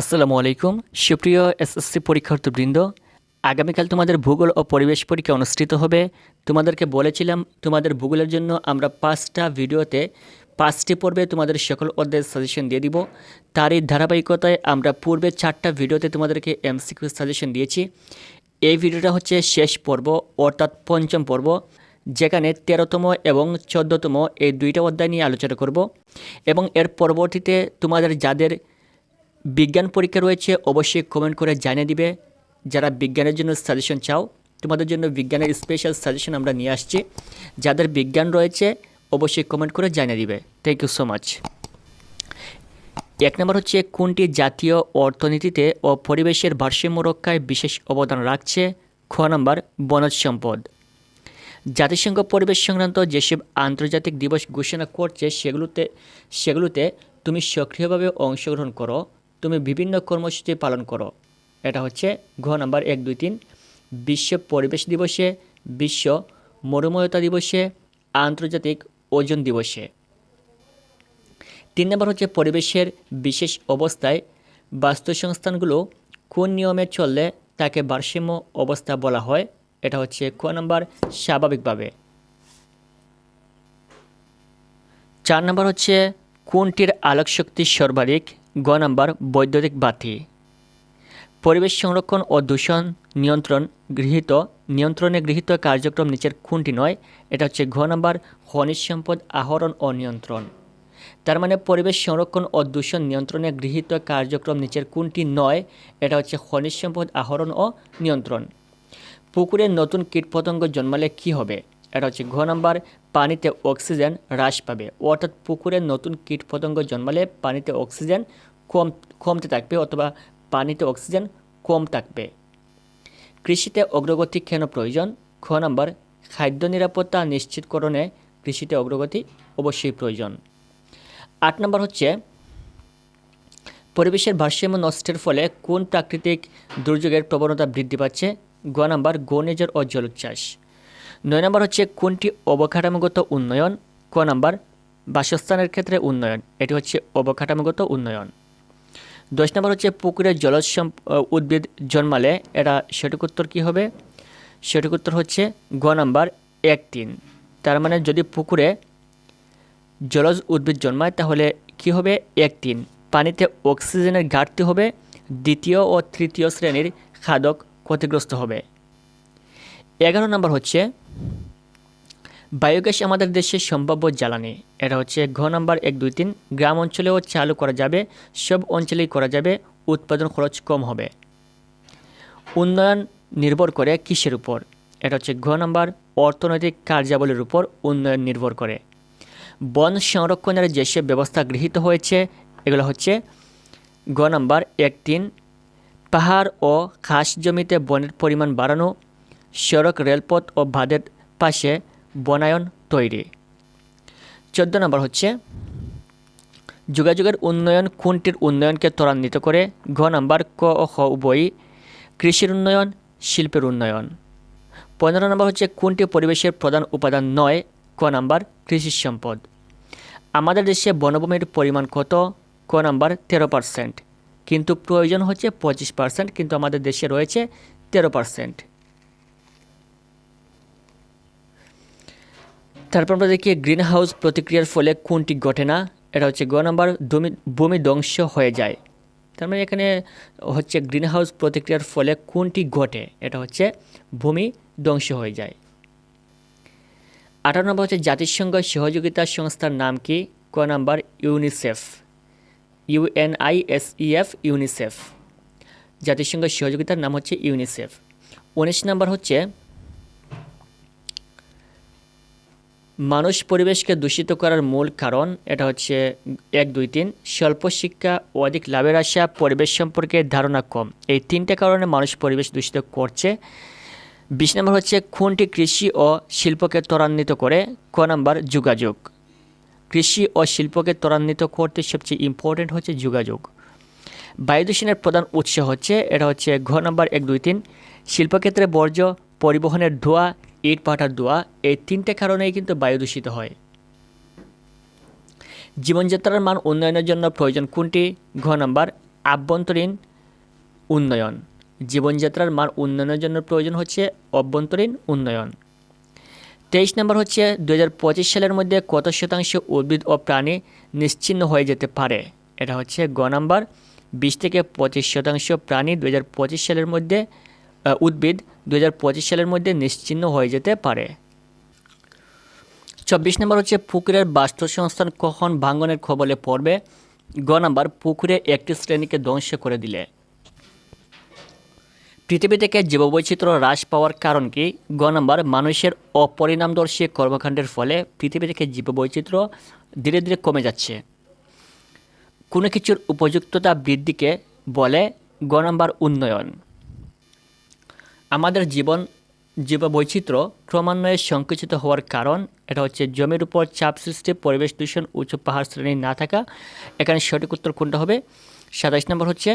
আসসালামু আলাইকুম। সুপ্রিয় এসএসসি পরীক্ষার্থীবৃন্দ, আগামীকাল তোমাদের ভূগোল ও পরিবেশ পরীক্ষা অনুষ্ঠিত হবে। তোমাদেরকে বলেছিলাম, তোমাদের ভূগোলের জন্য আমরা পাঁচটা ভিডিওতে পাঁচটি পর্বে তোমাদের সকল অধ্যায়ের সাজেশন দিয়ে দিব। তারই ধারাবাহিকতায় আমরা পূর্বে চারটা ভিডিওতে তোমাদেরকে এমসিকিউ সাজেশন দিয়েছি। এই ভিডিওটা হচ্ছে শেষ পর্ব, অর্থাৎ পঞ্চম পর্ব, যেখানে তেরোতম এবং চোদ্দোতম এই দুইটা অধ্যায় নিয়ে আলোচনা করব। এবং এর পরবর্তীতে তোমাদের যাদের বিজ্ঞান পরীক্ষা রয়েছে, অবশ্যই কমেন্ট করে জানিয়ে দিবে। যারা বিজ্ঞানের জন্য সাজেশন চাও, তোমাদের জন্য বিজ্ঞানের স্পেশাল সাজেশন আমরা নিয়ে আসছি। যাদের বিজ্ঞান রয়েছে, অবশ্যই কমেন্ট করে জানিয়ে দিবে। থ্যাংক ইউ সো মাচ এক নম্বর হচ্ছে, কোনটি জাতীয় অর্থনীতিতে ও পরিবেশের ভারসাম্য রক্ষায় বিশেষ অবদান রাখছে? খ নম্বর বনজ সম্পদ। জাতিসংঘ পরিবেশ সংক্রান্ত যেসব আন্তর্জাতিক দিবস ঘোষণা করছে, সেগুলোতে সেগুলোতে তুমি সক্রিয়ভাবে অংশগ্রহণ করো। তুমি বিভিন্ন কর্মসূচি পালন করো। এটা হচ্ছে ঘ নাম্বার এক, দুই, তিন। বিশ্ব পরিবেশ দিবসে, বিশ্ব মরুময়তা দিবসে, আন্তর্জাতিক ওজন দিবসে। তিন নম্বর হচ্ছে পরিবেশের বিশেষ অবস্থায় বাস্তুসংস্থানগুলো কোন নিয়মে চললে তাকে ভারসাম্য অবস্থা বলা হয়, এটা হচ্ছে ক নম্বর স্বাভাবিকভাবে। চার নম্বর হচ্ছে কোনটির আলোক শক্তি সর্বাধিক গ নাম্বার বৈদ্যুতিক বাতি। পরিবেশ সংরক্ষণ ও দূষণ নিয়ন্ত্রণ গৃহীত, নিয়ন্ত্রণে গৃহীত কার্যক্রম নিচের কোনটি নয়, এটা হচ্ছে ঘ নাম্বার খনিজ সম্পদ আহরণ ও নিয়ন্ত্রণ। তার মানে পরিবেশ সংরক্ষণ ও দূষণ নিয়ন্ত্রণে গৃহীত কার্যক্রম নিচের কোনটি নয়, এটা হচ্ছে খনিজ সম্পদ আহরণ ও নিয়ন্ত্রণ। পুকুরে নতুন কীটপতঙ্গ জন্মালে কি হবে? এটা হচ্ছে ঘ নম্বর, পানিতে অক্সিজেন হ্রাস পাবে। অর্থাৎ পুকুরে নতুন কীটপতঙ্গ জন্মালে পানিতে অক্সিজেন কম, কমতে থাকবে অথবা পানিতে অক্সিজেন কম থাকবে। কৃষিতে অগ্রগতি কেন প্রয়োজন? খ নম্বর, খাদ্য নিরাপত্তা নিশ্চিতকরণে কৃষিতে অগ্রগতি অবশ্যই প্রয়োজন। আট নম্বর হচ্ছে, পরিবেশের ভারসাম্য নষ্টের ফলে কোন প্রাকৃতিক দুর্যোগের প্রবণতা বৃদ্ধি পাচ্ছে? গ নাম্বার, ঘূর্ণিঝড় ও জলোচ্ছ্বাস। নয় নম্বর হচ্ছে কোনটি অবকাঠামোগত উন্নয়ন? ক নাম্বার, বাসস্থানের ক্ষেত্রে উন্নয়ন। এটি হচ্ছে অবকাঠামোগত উন্নয়ন। দশ নম্বর হচ্ছে পুকুরে জলজ উদ্ভিদ জন্মালে এটা সঠিক উত্তর কী হবে? সঠিক উত্তর হচ্ছে গ নাম্বার, এক তিন। তার মানে যদি পুকুরে জলজ উদ্ভিদ জন্মায়, তাহলে কি হবে? এক তিন। পানিতে অক্সিজেনের ঘাটতি হবে। দ্বিতীয় ও তৃতীয় শ্রেণির খাদক ক্ষতিগ্রস্ত হবে। এগারো নম্বর হচ্ছে, বায়োগ্যাস আমাদের দেশে সম্ভাব্য জ্বালানি। এটা হচ্ছে ঘ নাম্বার এক দুই তিন, গ্রাম অঞ্চলেও চালু করা যাবে, সব অঞ্চলেই করা যাবে, উৎপাদন খরচ কম হবে। উন্নয়ন নির্ভর করে কিসের উপর? এটা হচ্ছে ঘ নাম্বার, অর্থনৈতিক কার্যাবলীর উপর উন্নয়ন নির্ভর করে। বন সংরক্ষণের যেসব ব্যবস্থা গৃহীত হয়েছে, এগুলো হচ্ছে গ নাম্বার এক তিন, পাহাড় ও খাস জমিতে বনের পরিমাণ বাড়ানো সড়ক, রেলপথ ও বাঁধের পাশে বনায়ন তৈরি। চোদ্দ নম্বর হচ্ছে, যোগাযোগের উন্নয়ন কোনটির উন্নয়নকে ত্বরান্বিত করে? ঘ নাম্বার, ক ও খ উভয়ই কৃষির উন্নয়ন, শিল্পের উন্নয়ন। পনেরো নম্বর হচ্ছে, কোনটি পরিবেশের প্রধান উপাদান নয়? ক নাম্বার, কৃষি সম্পদ। আমাদের দেশে বনভূমির পরিমাণ কত? ক নাম্বার, তেরো পার্সেন্ট। কিন্তু প্রয়োজন হচ্ছে পঁচিশ পার্সেন্ট, কিন্তু আমাদের দেশে রয়েছে তেরো পার্সেন্ট। তারপর আমরা দেখি গ্রিন হাউস প্রতিক্রিয়ার ফলে কোনটি ঘটে না? এটা হচ্ছে গ নাম্বার ভূমি ধ্বংস হয়ে যায়। তার মানে এখানে হচ্ছে গ্রিন হাউস প্রতিক্রিয়ার ফলে কোনটি ঘটে? এটা হচ্ছে ভূমি ধ্বংস হয়ে যায়। আঠারো নম্বর হচ্ছে জাতিসংঘ সহযোগিতা সংস্থার নাম কি? ক নাম্বার, ইউনিসেফ। ইউএনআইএসইএফ ইউনিসেফ। জাতিসংঘ সহযোগিতার নাম হচ্ছে ইউনিসেফ। উনিশ নম্বর হচ্ছে মানুষ পরিবেশকে দূষিত করার মূল কারণ এটা হচ্ছে এক, দুই, তিন। স্বল্প শিক্ষা অধিক লাভের আশা পরিবেশ সম্পর্কে ধারণা কম। এই তিনটে কারণে মানুষ পরিবেশ দূষিত করছে। বিশ নম্বর হচ্ছে কোনটি কৃষি ও শিল্পকে ত্বরান্বিত করে? ক নাম্বার যোগাযোগ। কৃষি ও শিল্পকে ত্বরান্বিত করতে সবচেয়ে ইম্পর্টেন্ট হচ্ছে যোগাযোগ। বায়ু দূষণের প্রধান উৎস হচ্ছে, এটা হচ্ছে ঘ নম্বর এক, দুই, তিন। শিল্পক্ষেত্রে বর্জ্য, পরিবহনের ধোঁয়া ইট পাটার ধোঁয়া এই তিনটে কারণেই কিন্তু বায়ু দূষিত হয়। জীবনযাত্রার মান উন্নয়নের জন্য প্রয়োজন কোনটি? ঘ নাম্বার, আভ্যন্তরীণ উন্নয়ন। জীবনযাত্রার মান উন্নয়নের জন্য প্রয়োজন হচ্ছে অভ্যন্তরীণ উন্নয়ন। তেইশ নম্বর হচ্ছে দু হাজার পঁচিশ সালের মধ্যে কত শতাংশ উদ্ভিদ ও প্রাণী নিশ্চিহ্ন হয়ে যেতে পারে? এটা হচ্ছে গ নাম্বার, বিশ থেকে পঁচিশ শতাংশ প্রাণী দু হাজার পঁচিশ সালের মধ্যে উদ্ভিদ দু হাজার পঁচিশ সালের মধ্যে নিশ্চিহ্ন হয়ে যেতে পারে। চব্বিশ নম্বর হচ্ছে পুকুরের বাস্তুসংস্থান কখন ভাঙ্গনের খবলে পড়বে? গ নাম্বার, পুকুরে একটি শ্রেণীকে ধ্বংস করে দিলে। পৃথিবী থেকে জীববৈচিত্র্য হ্রাস পাওয়ার কারণ কি? গ নাম্বার, মানুষের অপরিণামদর্শী কর্মকাণ্ডের ফলে পৃথিবী থেকে জীববৈচিত্র্য ধীরে ধীরে কমে যাচ্ছে। কোনো কিছুর উপযুক্ততা বৃদ্ধিকে বলে গ নাম্বার, উন্নয়ন। আমাদের জীবন জীববৈচিত্র্য ক্রমান্বয়ে সংকুচিত হওয়ার কারণ, এটা হচ্ছে জমির উপর চাপ সৃষ্টি, পরিবেশ দূষণ, উঁচু পাহাড় শ্রেণি না থাকা। এখানে সঠিক উত্তর কোনটা হবে? সাতাইশ নম্বর হচ্ছে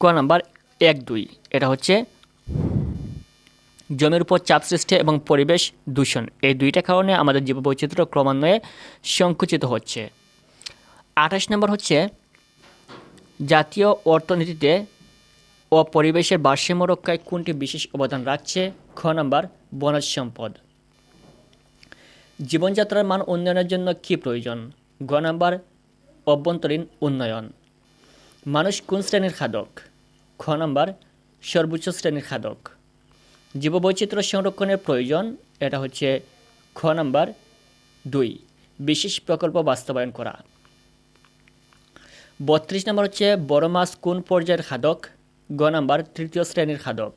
ক নাম্বার? এক দুই। এটা হচ্ছে জমির উপর চাপ সৃষ্টি এবং পরিবেশ দূষণ। এই দুইটা কারণে আমাদের জীববৈচিত্র্য ক্রমান্বয়ে সংকুচিত হচ্ছে। আঠাশ নম্বর হচ্ছে জাতীয় অর্থনীতিতে ও পরিবেশের ভারসাম্য রক্ষায় কোনটি বিশেষ অবদান রাখছে? খ নাম্বার, বনজ সম্পদ। জীবনযাত্রার মান উন্নয়নের জন্য কী প্রয়োজন? গ নাম্বার, অভ্যন্তরীণ উন্নয়ন। মানুষ কোন শ্রেণির খাদক? খ নাম্বার, সর্বোচ্চ শ্রেণির খাদক। জীববৈচিত্র্য সংরক্ষণের প্রয়োজন, এটা হচ্ছে খ নাম্বার দুই, বিশেষ প্রকল্প বাস্তবায়ন করা। বত্রিশ নম্বর হচ্ছে বড় মাছ কোন পর্যায়ের খাদক? গ নাম্বার, তৃতীয় শ্রেণির খাদক।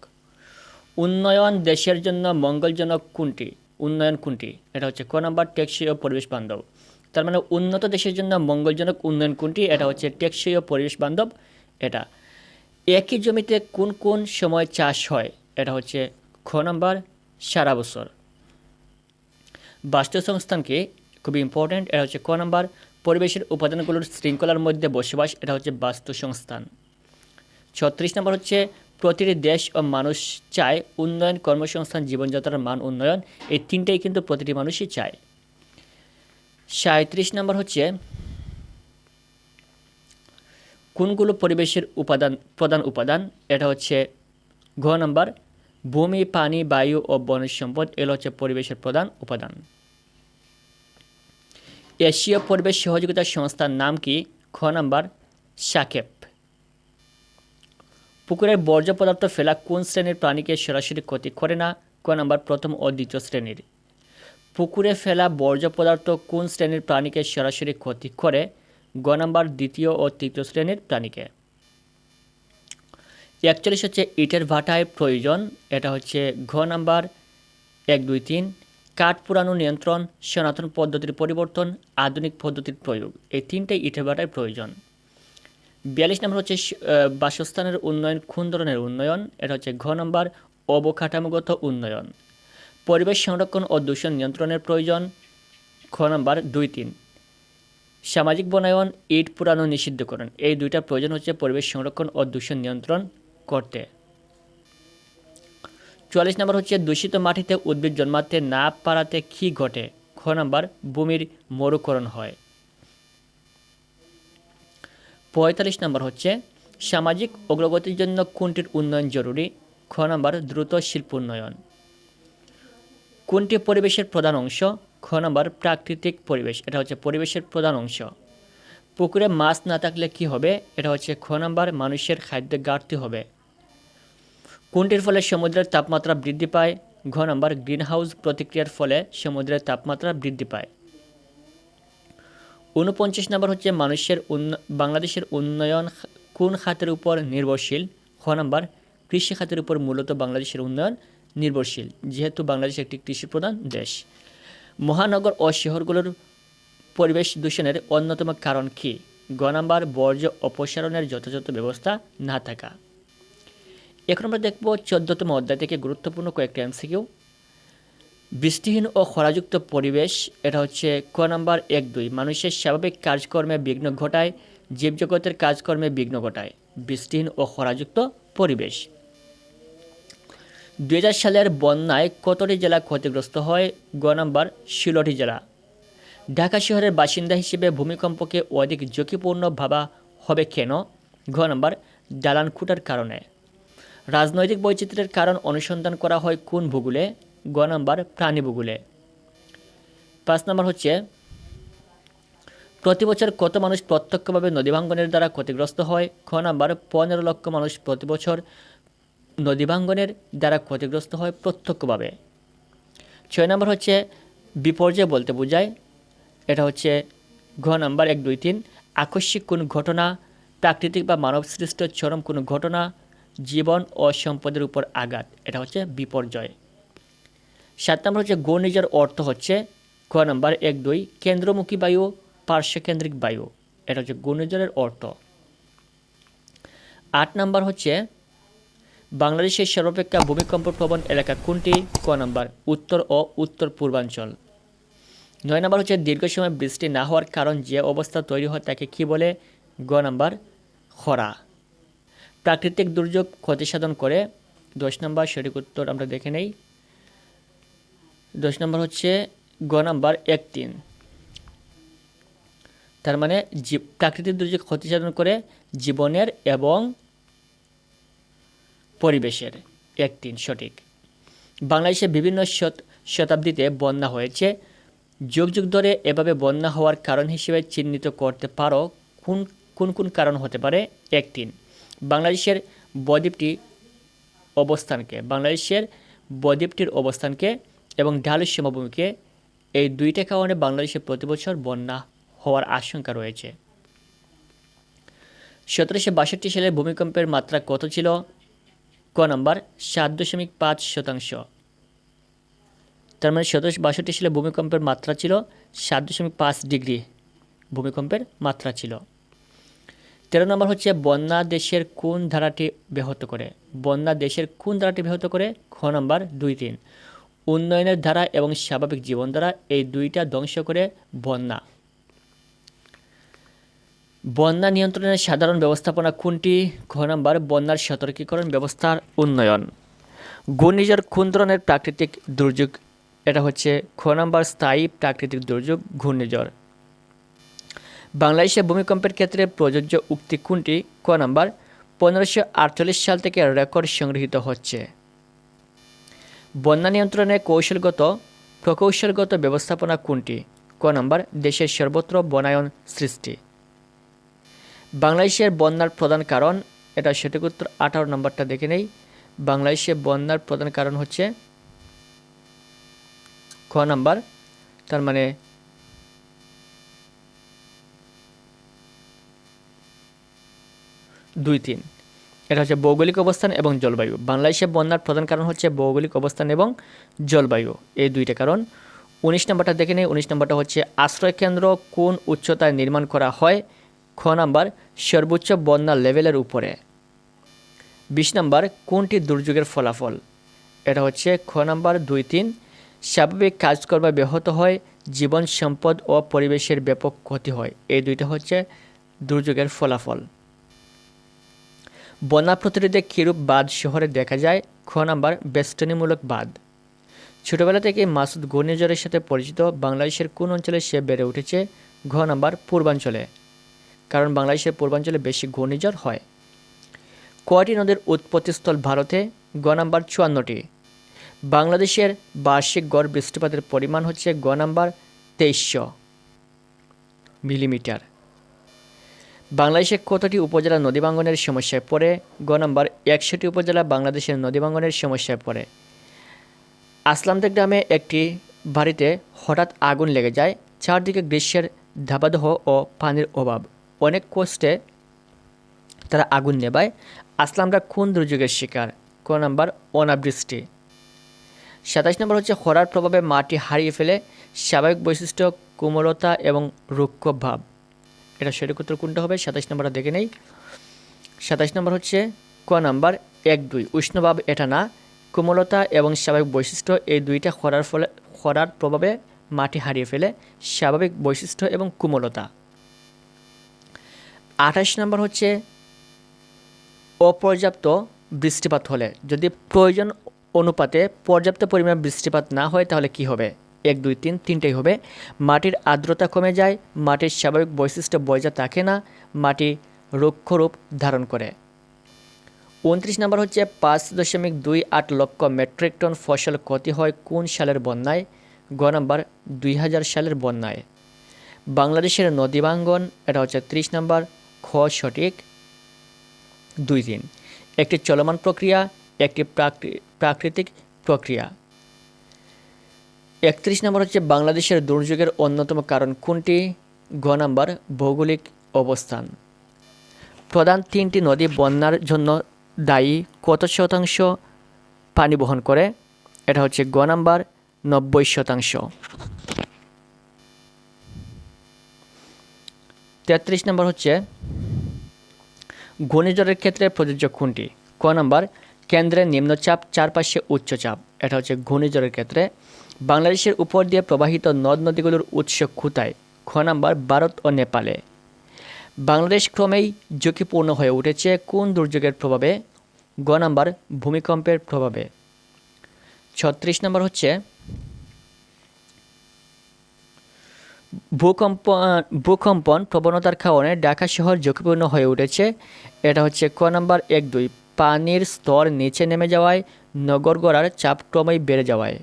উন্নয়ন দেশের জন্য মঙ্গলজনক কোনটি? উন্নয়ন কোনটি? এটা হচ্ছে ক নাম্বার, টেকসই ও পরিবেশ বান্ধব। তার মানে উন্নত দেশের জন্য মঙ্গলজনক উন্নয়ন কোনটি? এটা হচ্ছে টেকসই ও পরিবেশ বান্ধব। এটা একই জমিতে কোন কোন সময় চাষ হয়? এটা হচ্ছে খ নাম্বার, সারা বছর। বাস্তুসংস্থানকে খুবই ইম্পর্ট্যান্ট এটা হচ্ছে ক নাম্বার, পরিবেশের উপাদানগুলোর শৃঙ্খলার মধ্যে বসবাস, এটা হচ্ছে বাস্তুসংস্থান। ছত্রিশ নম্বর হচ্ছে, প্রতিটি দেশ ও মানুষ চায় উন্নয়ন, কর্মসংস্থান, জীবনযাত্রার মান উন্নয়ন। এই তিনটেই কিন্তু প্রতিটি মানুষই চায়। সাঁত্রিশ নম্বর হচ্ছে, কোনগুলো পরিবেশের উপাদান, প্রধান উপাদান? এটা হচ্ছে ঘ নাম্বার, ভূমি, পানি, বায়ু ও বনজ সম্পদ। এগুলো হচ্ছে পরিবেশের প্রধান উপাদান। এশীয় পরিবেশ সহযোগিতা সংস্থার নাম কি? খ নাম্বার, সাকেপ। পুকুরের বর্জ্য পদার্থ ফেলা কোন শ্রেণির প্রাণীকে সরাসরি ক্ষতি করে না? ক নাম্বার, প্রথম ও দ্বিতীয় শ্রেণির। পুকুরে ফেলা বর্জ্য পদার্থ কোন শ্রেণির প্রাণীকে সরাসরি ক্ষতি করে? গ নাম্বার, দ্বিতীয় ও তৃতীয় শ্রেণির প্রাণীকে। একচল্লিশ হচ্ছে ইটের ভাটায় প্রয়োজন, এটা হচ্ছে ঘ নাম্বার, এক, দুই, তিন। কাঠ পুরানো নিয়ন্ত্রণ, সনাতন পদ্ধতির পরিবর্তন, আধুনিক পদ্ধতির প্রয়োগ, এই তিনটাই ইটের ভাটায় প্রয়োজন। বিয়াল্লিশ নম্বর হচ্ছে বাসস্থানের উন্নয়ন কোন ধরনের উন্নয়ন। এটা হচ্ছে ঘ নম্বর, অবকাঠামোগত উন্নয়ন। পরিবেশ সংরক্ষণ ও দূষণ নিয়ন্ত্রণের প্রয়োজন খ নম্বর, দুই তিন। সামাজিক বনায়ন, ইট পুরানো নিষিদ্ধকরণ। এই দুইটা প্রয়োজন হচ্ছে পরিবেশ সংরক্ষণ ও দূষণ নিয়ন্ত্রণ করতে। চুয়াল্লিশ নম্বর হচ্ছে দূষিত মাটিতে উদ্ভিদ জন্মাতে না পারাতে কী ঘটে? খ নম্বর, ভূমির মরুকরণ হয়। পঁয়তাল্লিশ নম্বর হচ্ছে, সামাজিক অগ্রগতির জন্য কোনটির উন্নয়ন জরুরি? খ নম্বর, দ্রুত শিল্প উন্নয়ন। কোনটি পরিবেশের প্রধান অংশ? খ নম্বর, প্রাকৃতিক পরিবেশ। এটা হচ্ছে পরিবেশের প্রধান অংশ। পুকুরে মাছ না থাকলে কি হবে? এটা হচ্ছে খ নম্বর, মানুষের খাদ্যে ঘাটতি হবে। কোনটির ফলে সমুদ্রের তাপমাত্রা বৃদ্ধি পায়? ঘ নম্বর, গ্রিনহাউস প্রতিক্রিয়ার ফলে সমুদ্রের তাপমাত্রা বৃদ্ধি পায়। ঊনপঞ্চাশ নম্বর হচ্ছে মানুষের বাংলাদেশের উন্নয়ন কোন খাতের উপর নির্ভরশীল? খ নম্বর, কৃষি খাতের উপর মূলত বাংলাদেশের উন্নয়ন নির্ভরশীল, যেহেতু বাংলাদেশ একটি কৃষিপ্রধান দেশ। মহানগর ও শহরগুলোর পরিবেশ দূষণের অন্যতম কারণ কি? গ নাম্বার, বর্জ্য অপসারণের যথাযথ ব্যবস্থা না থাকা। এখন আমরা দেখব চোদ্দতম অধ্যায় থেকে গুরুত্বপূর্ণ কয়েকটি এমসিকিউ বৃষ্টিহীন ও খরাযুক্ত পরিবেশ, এটা হচ্ছে ক নাম্বার এক দুই। মানুষের স্বাভাবিক কাজকর্মে বিঘ্ন ঘটায়, জীবজগতের কাজকর্মে বিঘ্ন ঘটায়। বৃষ্টিহীন ও খরাযুক্ত পরিবেশ। দু হাজার সালের বন্যায় কতটি জেলা ক্ষতিগ্রস্ত হয়? গ নাম্বার ষোলোটি জেলা। ঢাকা শহরের বাসিন্দা হিসেবে ভূমিকম্পকে অধিক ঝুঁকিপূর্ণ ভাবা হবে কেন? ঘ নাম্বার দালান খুঁটার কারণে। রাজনৈতিক বৈচিত্র্যের কারণ অনুসন্ধান করা হয় কোন ভূগোলে? গ নাম্বার প্রাণী ভূগোলে পাঁচ নাম্বার হচ্ছে, প্রতি বছর কত মানুষ প্রত্যক্ষভাবে নদী ভাঙ্গনের দ্বারা ক্ষতিগ্রস্ত হয়? খ নাম্বার, পনেরো লক্ষ মানুষ প্রতি বছর নদী ভাঙ্গনের দ্বারা ক্ষতিগ্রস্ত হয় প্রত্যক্ষভাবে। ছয় নম্বর হচ্ছে, বিপর্যয় বলতে বোঝায়। এটা হচ্ছে ঘ নাম্বার এক দুই তিন। আকস্মিক কোন ঘটনা, প্রাকৃতিক বা মানব সৃষ্ট চরম কোনো ঘটনা, জীবন ও সম্পদের উপর আঘাত। এটা হচ্ছে বিপর্যয়। সাত নম্বর হচ্ছে ঘূর্ণিঝড় অর্থ হচ্ছে ক নম্বর, এক, দুই, কেন্দ্রমুখী বায়ু, পার্শ্বকেন্দ্রিক বায়ু। এটা হচ্ছে ঘূর্ণিঝড়ের অর্থ। আট নম্বর হচ্ছে, বাংলাদেশের সর্বাপেক্ষা ভূমিকম্প প্রবণ এলাকা কোনটি? ক নম্বর, উত্তর ও উত্তর পূর্বাঞ্চল। নয় নম্বর হচ্ছে, দীর্ঘ সময় বৃষ্টি না হওয়ার কারণ যে অবস্থা তৈরি হয় তাকে কী বলে? গ নাম্বার, খরা। প্রাকৃতিক দুর্যোগ ক্ষতি সাধন করে, দশ নম্বর সঠিক উত্তর আমরা দেখে নেই। দশ নম্বর হচ্ছে গ নাম্বার এক তিন তার মানে জী- প্রাকৃতিক দুর্যোগ ক্ষতি সাধন করে জীবনের এবং পরিবেশের এক তিন সঠিক। বাংলাদেশে বিভিন্ন শত- শতাব্দীতে বন্যা হয়েছে। যুগ যুগ ধরে এভাবে বন্যা হওয়ার কারণ হিসেবে চিহ্নিত করতে পারো কোন কোন কোন কারণ হতে পারে? এক তিন বাংলাদেশের বদ্বীপটি অবস্থানকে, বাংলাদেশের বদ্বীপটির অবস্থানকে এবং ঢালু সমভূমিকে এই দুইটা কারণে বাংলাদেশে প্রতি বছর বন্যা হওয়ার আশঙ্কা রয়েছে। সতেরোশো বাষট্টি সালে ভূমিকম্পের মাত্রা কত ছিল? ক নম্বর, সাত দশমিক পাঁচ শতাংশ। তার মানে সতেরোশো বাষট্টি সালে ভূমিকম্পের মাত্রা ছিল সাত দশমিক পাঁচ ডিগ্রি ভূমিকম্পের মাত্রা ছিল। তেরো নম্বর হচ্ছে বন্যা দেশের কোন ধারাটি ব্যাহত করে? বন্যা দেশের কোন ধারাটি ব্যাহত করে? খ নম্বর, দুই তিন। উন্নয়নের ধারা এবং স্বাভাবিক জীবনধারা এই দুইটা ধ্বংস করে বন্যা। বন্যা নিয়ন্ত্রণের সাধারণ ব্যবস্থাপনা কোনটি? খ নাম্বার, বন্যার সতর্কীকরণ ব্যবস্থার উন্নয়ন। ঘূর্ণিঝড় কোন ধরনের প্রাকৃতিক দুর্যোগ, এটা হচ্ছে খ নাম্বার, স্থায়ী প্রাকৃতিক দুর্যোগ, ঘূর্ণিঝড়। বাংলাদেশে ভূমিকম্পের ক্ষেত্রে প্রযোজ্য উক্তি কোনটি? ক নাম্বার, পনেরোশো সাল থেকে রেকর্ড সংগৃহীত হচ্ছে। বন্যা নিয়ন্ত্রণে কৌশলগত, প্রকৌশলগত ব্যবস্থাপনা কোনটি? ক নাম্বার, দেশের সর্বত্র বনায়ন সৃষ্টি। বাংলাদেশের বন্যার প্রধান কারণ, এটা সঠিক উত্তর আঠারো নম্বরটা দেখে নেই। বাংলাদেশে বন্যার প্রধান কারণ হচ্ছে খ নাম্বার, তার মানে দুই তিন। এটা হচ্ছে ভৌগোলিক অবস্থান এবং জলবায়ু। বাংলাদেশে বন্যার প্রধান কারণ হচ্ছে ভৌগোলিক অবস্থান এবং জলবায়ু, এই দুইটা কারণ। উনিশ নম্বরটা দেখে নেই। উনিশ নম্বরটা হচ্ছে আশ্রয়কেন্দ্র কোন উচ্চতায় নির্মাণ করা হয়? খ নাম্বার, সর্বোচ্চ বন্যা লেভেলের উপরে। বিশ নাম্বার, কোনটি দুর্যোগের ফলাফল? এটা হচ্ছে খ নাম্বার, দুই, তিন। স্বাভাবিক কাজকর্ম ব্যাহত হয়, জীবন সম্পদ ও পরিবেশের ব্যাপক ক্ষতি হয়। এই দুইটা হচ্ছে দুর্যোগের ফলাফল। বন্যা প্রতিরোধে কিরূপ বাঁধ শহরে দেখা যায়? খ নাম্বার, বেষ্টনীমূলক বাঁধ। ছোটবেলা থেকে মাসুদ ঘূর্ণিঝড়ের সাথে পরিচিত। বাংলাদেশের কোন অঞ্চলে সে বেড়ে উঠেছে? ঘ নাম্বার, পূর্বাঞ্চলে। কারণ বাংলাদেশের পূর্বাঞ্চলে বেশি ঘূর্ণিঝড় হয়। কয়টি নদীর উৎপত্তিস্থল ভারতে? গ নাম্বার, চুয়ান্নটি। বাংলাদেশের বার্ষিক গড় বৃষ্টিপাতের পরিমাণ হচ্ছে গ নাম্বার, তেইশশো মিলিমিটার। বাংলাদেশের কতটি উপজেলা নদীভাঙ্গনের সমস্যায় পড়ে? গ নম্বর, একশোটি উপজেলা বাংলাদেশের নদীভাঙ্গনের সমস্যায় পড়ে। আসলামদের গ্রামে একটি বাড়িতে হঠাৎ আগুন লেগে যায়। চারদিকে গ্রীষ্মের দাবাদহ ও পানির অভাব। অনেক কষ্টে তারা আগুন নেবায় আসলামরা কোন দুর্যোগের শিকার। ক নাম্বার, অনাবৃষ্টি। সাতাশ নম্বর হচ্ছে খরার প্রভাবে মাটি হারিয়ে ফেলে স্বাভাবিক বৈশিষ্ট্য, কোমলতা এবং রুক্ষ ভাব। এটা সঠিক উত্তর কোনটা হবে? সাতাশ নম্বরটা দেখে নেই। সাতাশ নম্বর হচ্ছে ক নাম্বার, এক, দুই। উষ্ণভাব এটা না। কোমলতা এবং স্বাভাবিক বৈশিষ্ট্য এই দুইটা খরার ফলে, খরার প্রভাবে মাটি হারিয়ে ফেলে। স্বাভাবিক বৈশিষ্ট্য এবং কোমলতা। আঠাশ নম্বর হচ্ছে অপর্যাপ্ত বৃষ্টিপাত হলে। যদি প্রয়োজন অনুপাতে পর্যাপ্ত পরিমাণ বৃষ্টিপাত না হয় তাহলে কি হবে? এক, দুই, তিন, তিনটেই হবে। মাটির আর্দ্রতা কমে যায়, মাটির স্বাভাবিক বৈশিষ্ট্য বজায় থাকে না, মাটি রুক্ষরূপ ধারণ করে। উনত্রিশ নম্বর হচ্ছে পাঁচ দশমিক দুই আট লক্ষ মেট্রিক টন ফসল ক্ষতি হয় কোন সালের বন্যায়? গ নম্বর, দুই হাজার সালের বন্যায়। বাংলাদেশের নদীবাঙ্গন এটা হচ্ছে ত্রিশ নম্বর, খ সঠিক। দুই দিন একটি চলমান প্রক্রিয়া, একটি প্রাকৃ- প্রাকৃতিক প্রক্রিয়া। একত্রিশ নম্বর হচ্ছে বাংলাদেশের দুর্যোগের অন্যতম কারণ কোনটি? গ নাম্বার, ভৌগোলিক অবস্থান। প্রধান তিনটি নদী বন্যার জন্য দায়ী কত শতাংশ পানি বহন করে? এটা হচ্ছে গ নাম্বার, নব্বই শতাংশ। তেত্রিশ নম্বর হচ্ছে, ঘূর্ণিঝড়ের ক্ষেত্রে প্রযোজ্য কোনটি? ক নাম্বার কেন্দ্রে নিম্নচাপ চারপাশে উচ্চচাপ। এটা হচ্ছে ঘূর্ণিঝড়ের ক্ষেত্রে বাংলাদেশের উপর দিয়ে প্রবাহিত নদ নদীগুলোর উৎস কোথায় খ নাম্বার ভারত ও নেপালে। বাংলাদেশ ক্রমেই ঝুঁকিপূর্ণ হয়ে উঠেছে কোন দুর্যোগের প্রভাবে? গ নাম্বার ভূমিকম্পের প্রভাবে। ছত্রিশ নম্বর হচ্ছে ভূকম্প, ভূকম্পন প্রবণতার কারণে ঢাকা শহর ঝুঁকিপূর্ণ হয়ে উঠেছে। এটা হচ্ছে ক নাম্বার এক দুই, পানির স্তর নিচে নেমে যাওয়ায় নগর গড়ার চাপ ক্রমেই বেড়ে যাওয়ায়।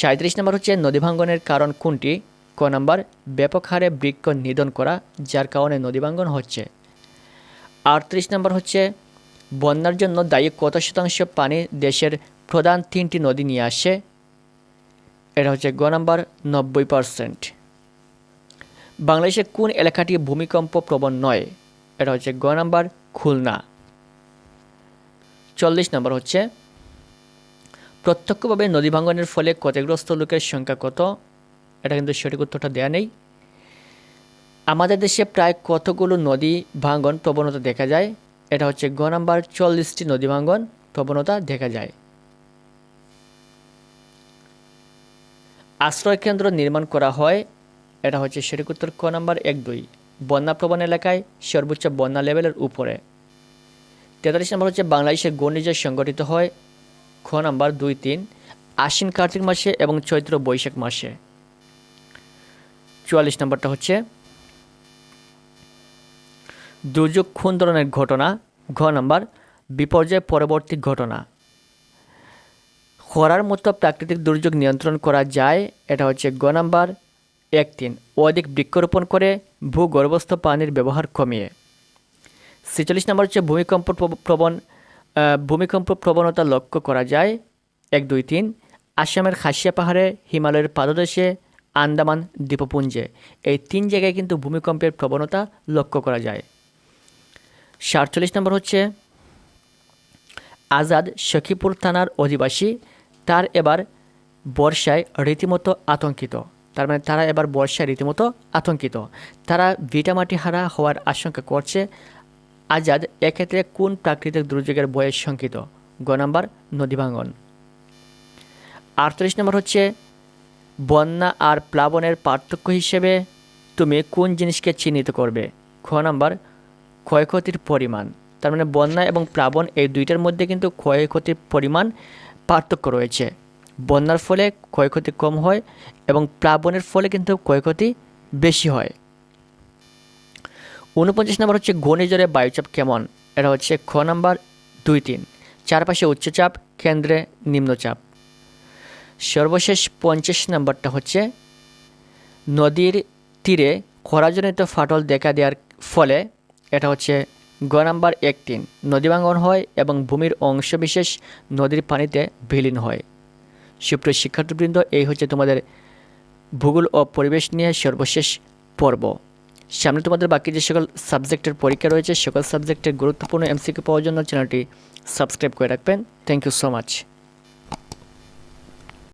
সাঁত্রিশ নম্বর হচ্ছে নদী ভাঙ্গনের কারণ কোনটি? ক নাম্বার, ব্যাপক হারে বৃক্ষ নিধন করা, যার কারণে নদী ভাঙ্গন হচ্ছে। আটত্রিশ নম্বর হচ্ছে, বন্যার জন্য দায়ী কত শতাংশ পানি দেশের প্রধান তিনটি নদী নিয়ে আসে? এটা হচ্ছে গ নাম্বার, নব্বই পারসেন্ট বাংলাদেশের কোন এলাকাটি ভূমিকম্প প্রবণ নয়? এটা হচ্ছে গ নাম্বার, খুলনা। চল্লিশ নম্বর হচ্ছে প্রত্যক্ষভাবে নদী ভাঙ্গনের ফলে ক্ষতিগ্রস্ত লোকের সংখ্যা কত? এটা কিন্তু সঠিক উত্তরটা দেয়া নেই। আমাদের দেশে প্রায় কতগুলো নদী ভাঙ্গন প্রবণতা দেখা যায়? এটা হচ্ছে গ নাম্বার চল্লিশটি নদী ভাঙ্গন প্রবণতা দেখা যায়। আশ্রয় কেন্দ্র নির্মাণ করা হয়, এটা হচ্ছে সঠিক উত্তর ক নাম্বার এক দুই। বন্যাপ্রবণ এলাকায় সর্বোচ্চ বন্যা লেভেলের উপরে। তেতাল্লিশ নম্বর হচ্ছে বাংলাদেশের ঘূর্ণিঝড় সংগঠিত হয় খ নাম্বার দুই তিন, আশ্বিন কার্তিক মাসে এবং চৈত্র বৈশাখ মাসে। চুয়াল্লিশ নম্বরটা হচ্ছে, দুর্যোগ খুন ধরনের ঘটনা ঘ নাম্বার, বিপর্যয় পরবর্তী ঘটনা। খরার মতো প্রাকৃতিক দুর্যোগ নিয়ন্ত্রণ করা যায়, এটা হচ্ছে গ নাম্বার, এক তিন, অধিক বৃক্ষরোপণ করে ভূগর্ভস্থ পানির ব্যবহার কমিয়ে। ছেচল্লিশ নম্বর হচ্ছে ভূমিকম্প প্রবণ ভূমিকম্প প্রবণতা লক্ষ্য করা যায়। এক, দুই, তিন। আসামের খাসিয়া পাহাড়ে, হিমালয়ের পাদদেশে, আন্দামান দ্বীপপুঞ্জে। এই তিন জায়গায় কিন্তু ভূমিকম্পের প্রবণতা লক্ষ্য করা যায়। সাতচল্লিশ নম্বর হচ্ছে, আজাদ সখীপুর থানার অধিবাসী, তার এবার বর্ষায় রীতিমতো আতঙ্কিত। তার মানে তারা এবার বর্ষায় রীতিমতো আতঙ্কিত। তারা ভিটামাটি হারা হওয়ার আশঙ্কা করছে। আজাদ এক্ষেত্রে কোন প্রাকৃতিক দুর্যোগের বয়স শঙ্কিত? গ নাম্বার, নদী ভাঙন। আটত্রিশ নম্বর হচ্ছে, বন্যা আর প্লাবনের পার্থক্য হিসেবে তুমি কোন জিনিসকে চিহ্নিত করবে? খ নাম্বার, ক্ষয়ক্ষতির পরিমাণ। তার মানে বন্যা এবং প্লাবন এই দুইটার মধ্যে কিন্তু ক্ষয়ক্ষতির পরিমাণ পার্থক্য রয়েছে। বন্যার ফলে ক্ষয়ক্ষতি কম হয় এবং প্লাবনের ফলে কিন্তু ক্ষয়ক্ষতি বেশি হয়। উনপঞ্চাশ নম্বর হচ্ছে ঘূর্ণিঝড়ে বায়ুচাপ কেমন? এটা হচ্ছে খ নাম্বার, দুই তিন। চারপাশে উচ্চচাপ, কেন্দ্রে নিম্নচাপ। সর্বশেষ পঞ্চাশ নম্বরটা হচ্ছে, নদীর তীরে খরাজনিত ফাটল দেখা দেওয়ার ফলে, এটা হচ্ছে গ নাম্বার, এক তিন। নদী ভাঙন হয় এবং ভূমির অংশবিশেষ নদীর পানিতে বিলীন হয়। সুপ্রিয় শিক্ষার্থীবৃন্দ, এই হচ্ছে তোমাদের ভূগোল ও পরিবেশ নিয়ে সর্বশেষ পর্ব। সামনে তোমাদের বাকি যে সকল সাবজেক্টের পরীক্ষা রয়েছে, সকল সাবজেক্টের গুরুত্বপূর্ণ এমসিকিউ পাওয়ার জন্য চ্যানেলটি সাবস্ক্রাইব করে রাখবেন। Thank you so much